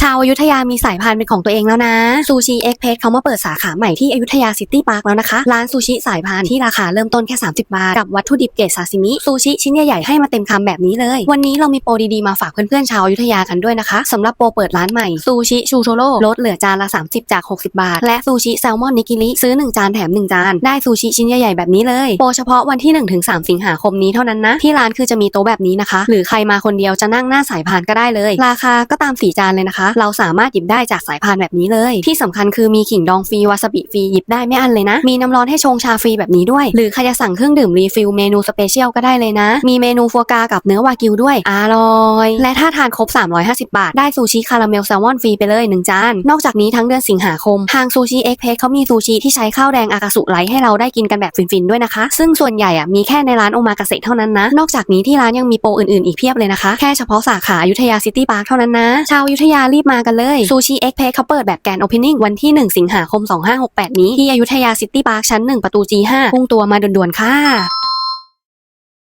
ชาวอยุธยามีสายพานเป็นของตัวเองแล้วนะซูชิเอ็กเพสเขามาเปิดสาขาใหม่ที่อยุธยาซิตี้พาร์คแล้วนะคะ ร้านซูชิสายพานที่ราคาเริ่มต้นแค่ 30 บาท กับวัตถุดิบเกรดซาซิมิซูชิชิ้นใหญ่ๆให้มาเต็มคำแบบนี้เลย วันนี้เรามีโปรดีๆมาฝากเพื่อนๆชาวอยุธยากันด้วยนะคะสำหรับโปรเปิดร้านใหม่ซูชิชูโทโร่ลดเหลือจานละ 30 จาก 60 บาท และซูชิแซลมอนนิกิริซื้อ 1 จานแถม 1 จาน ได้ซูชิชิ้นใหญ่ๆแบบนี้เลยโปรเฉพาะวันที่1-3สิงหาคมนี้เท่านั้นนะที่ร้านคือจะมีโต๊ะแบบนี้นะคะ หรือใครมาคนเดียวจะนั่งหน้าสายพานก็ได้เลย ราคาก็ตามสีจานเลยนะคะเราสามารถหยิบได้จากสายพานแบบนี้เลย ที่สำคัญคือมีขิงดองฟรีวาซาบิฟรีหยิบได้ไม่อันเลยนะ มีน้ำร้อนให้ชงชาฟรีแบบนี้ด้วย หรือใครจะสั่งเครื่องดื่มรีฟิลเมนูสเปเชียลก็ได้เลยนะ มีเมนูฟัวกรากับเนื้อวากิวด้วย อร่อย และถ้าทานครบ 350 บาท ได้ซูชิคาราเมลแซลมอนฟรีไปเลย 1 จาน นอกจากนี้ทั้งเดือนสิงหาคม ทางซูชิเอ็กเพสเขามีซูชิที่ใช้ข้าวแดงอากาสุไรให้เราได้กินกันแบบฟินๆด้วยนะคะ ซึ่งส่วนใหญ่อะมีแค่ในร้านโอมากาเสะเท่านั้นนะ นอกจากนี้ที่ร้านยังมีโปรอื่นๆอีกเพียบเลยนะคะ แค่เฉพาะสาขาอยุธยาซิตี้พาร์คเท่านั้นนะ ชาวอยุธยารีบมากันเลยซูชิเอ็กเพสเขาเปิดแบบแกนโอเพนนิ่งวันที่ 1 สิงหาคม 2568 นี้ที่อยุธยาซิตี้พาร์คชั้น 1 ประตู G5 พุ่งตัวมาด่วนๆค่ะ